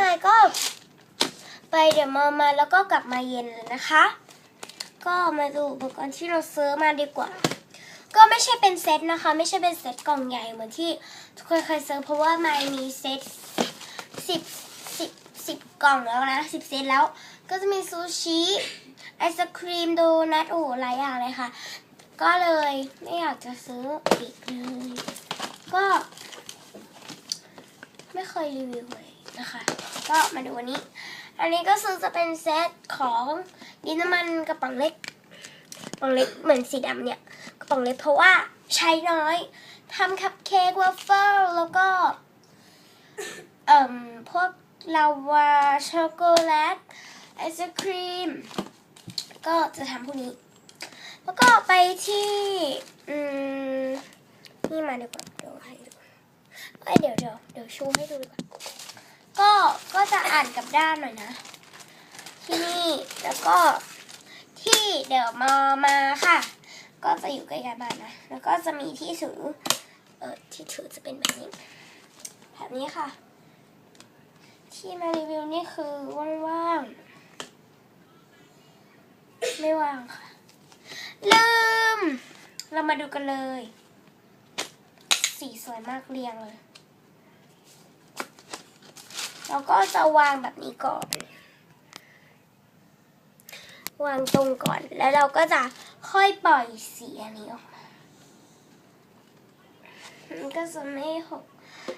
ในก็ไปเดี๋ยวมามาแล้วก็กลับมาเย็นเลยนะคะ ก็มาดูอุปกรณ์ที่เราซื้อมาดีกว่า ก็ไม่ใช่เป็นเซตนะคะ ไม่ใช่เป็นเซตกล่องใหญ่เหมือนที่ทุกคนเคยซื้อเพราะว่ามันมีเซตสิบสิบสิบกล่องแล้วนะสิบเซตแล้ว ก็จะมีซูชิไอศครีมโดนัทโอ้โหหลายอย่างเลยค่ะ ก็เลยไม่อยากจะซื้ออีกเลยก็ ไม่เคยรีวิวเลย นะคะ ก็มาดูอันนี้ อันนี้ก็คือจะเป็นเซตของดินน้ำมันกระป๋องเล็กกระป๋องเล็กเหมือนสีดำเนี่ยกระป๋องเล็กเพราะว่าใช้น้อยทำคัพเค้กวาฟเฟิลแล้วก็เอ่มพวกลาวาช็อกโกแลตไอศครีม ก็จะทำพวกนี้ แล้วก็ไปที่อืมนี่มาดีกว่าเดี๋ยวให้ดูเอ้ยเดี๋ยวเดี๋ยวเดี๋ยวชูให้ดูดีกว่า ก็ก็จะอ่านกับด้านหน่อยนะ ที่นี่แล้วก็ที่เดี๋ยวมามาค่ะ ก็จะอยู่ใกล้ๆบ้านนะ แล้วก็จะมีที่ถือเออที่ถือจะเป็นแบบนี้แบบนี้ค่ะ ที่มารีวิวนี่คือว่างๆไม่ว่างค่ะ ลืม เรามาดูกันเลย สีสวยมากเรียงเลย เราก็จะวางแบบนี้ก่อน วางตรงก่อน แล้วเราก็จะค่อยปล่อยสีอันนี้ออกมา มันก็จะไม่หก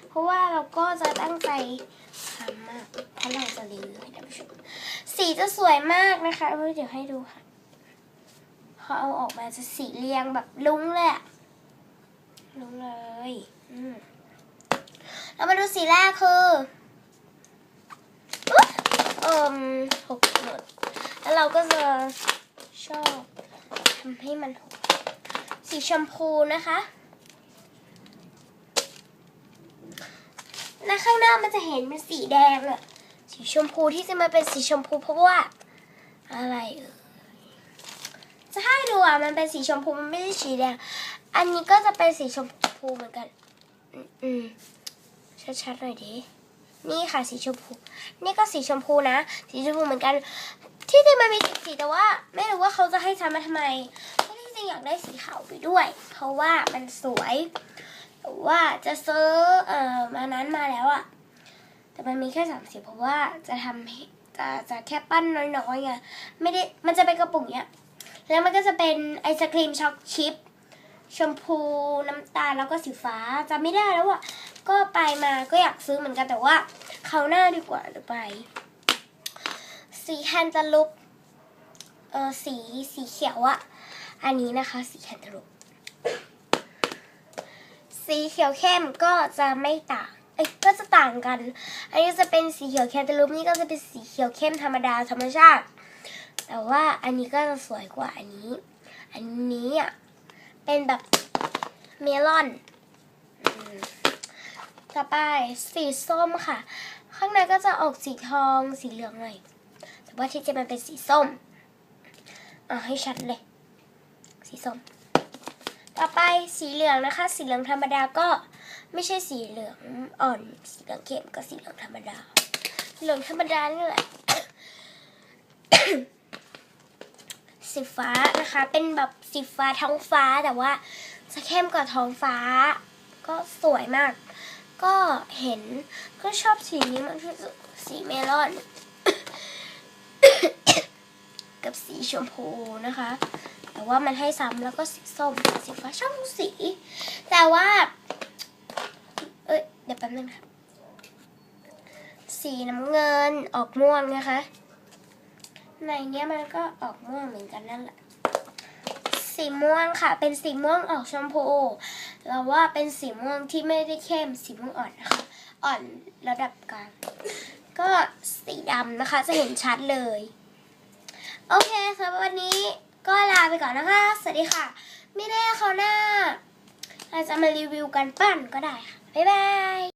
เพราะว่าเราก็จะตั้งใจทำมาก เพราะเราจะรีวิวให้ท่านผู้ชม สีจะสวยมากนะคะ เดี๋ยวให้ดูค่ะ พอเอาออกมาจะสีเรียงแบบลุ้งเลยอะลุ้งเลย อืมเรามาดูสีแรกคือ เอ่มหกหมดแล้วเราก็จะชอบทำให้มันหกสีชมพูนะคะและข้างหน้ามันจะเห็นเป็นสีแดงอะสีชมพูที่จะมาเป็นสีชมพูเพราะว่า อะไรเอ่ยจะให้ดูอะมันเป็นสีชมพูมันไม่ใช่สีแดง อันนี้ก็จะเป็นสีชมพูเหมือนกัน อืมอืมชัดๆหน่อยดิ นี่ค่ะสีชมพู นี่ก็สีชมพูนะ สีชมพูเหมือนกัน ที่จริงมันมีสีสีแต่ว่าไม่รู้ว่าเขาจะให้ทำมาทำไมเพราะที่จริงอยากได้สีขาวไปด้วย เพราะว่ามันสวยแต่ว่าจะซื้อเอ่อมานั้นมาแล้วอะแต่มันมีแค่สามสีเพราะว่าจะทำให้จะจะแค่ปั้นน้อยๆไงไม่ได้มันจะเป็นกระปุกเนี้ยแล้วมันก็จะเป็นไอศครีมช็อกชิพชมพูน้ำตาลแล้วก็สีฟ้าจำไม่ได้แล้วอะ ก็ไปมาก็อยากซื้อเหมือนกันแต่ว่าเขาหน้าดีกว่าเดี๋ยวไป สีแคนตาลูปเออสีสีเขียวอะอันนี้นะคะ สีแคนตาลูปสีเขียวเข้มก็จะไม่ต่างเอ้ยก็จะต่างกัน อันนี้จะเป็นสีเขียวแคนตาลูปนี่ก็จะเป็นสีเขียวเข้มธรรมดาธรรมชาติ แต่ว่าอันนี้ก็จะสวยกว่าอันนี้ อันนี้อะเป็นแบบเมลอนอ ต่อไปสีส้มค่ะ ข้างในก็จะออกสีทองสีเหลืองหน่อย แต่ว่าที่จะมันเป็นสีส้มอะให้ชัดเลย สีส้ม ต่อไปสีเหลืองนะคะ สีเหลืองธรรมดาก็ไม่ใช่สีเหลืองอ่อน สีเหลืองเข้มก็สีเหลืองธรรมดา เหลืองธรรมดานี่แหละสีฟ้านะคะ เป็นแบบสีฟ้าท้องฟ้าแต่ว่าจะเข้มกว่าท้องฟ้า ก็สวยมาก ก็เห็นก็ชอบสีนี้มากที่สุดสีเมลอน กับสีชมพูนะคะ แต่ว่ามันให้ซ้ำแล้วก็สีส้มสีฟ้าชอบสี แต่ว่า เอ้ยเดี๋ยวแป๊บนึงค่ะสีน้ำเงินออกม่วงนะคะ ในเนี้ยมันก็ออกม่วงเหมือนกันนั่นแหละ สีม่วงค่ะ เป็นสีม่วงออกชมพูเราว่าเป็นสีม่วงที่ไม่ได้เข้มสีม่วงอ่อนนะคะอ่อนระดับกลางก็สีดำนะคะจะเห็นชัดเลย โอเคสำหรับวันนี้ก็ลาไปก่อนนะคะ สวัสดีค่ะ ไม่แน่เขาวหน้าอาจะมารีวิวกันปั้นก็ได้ค่ะ บ๊ายบาย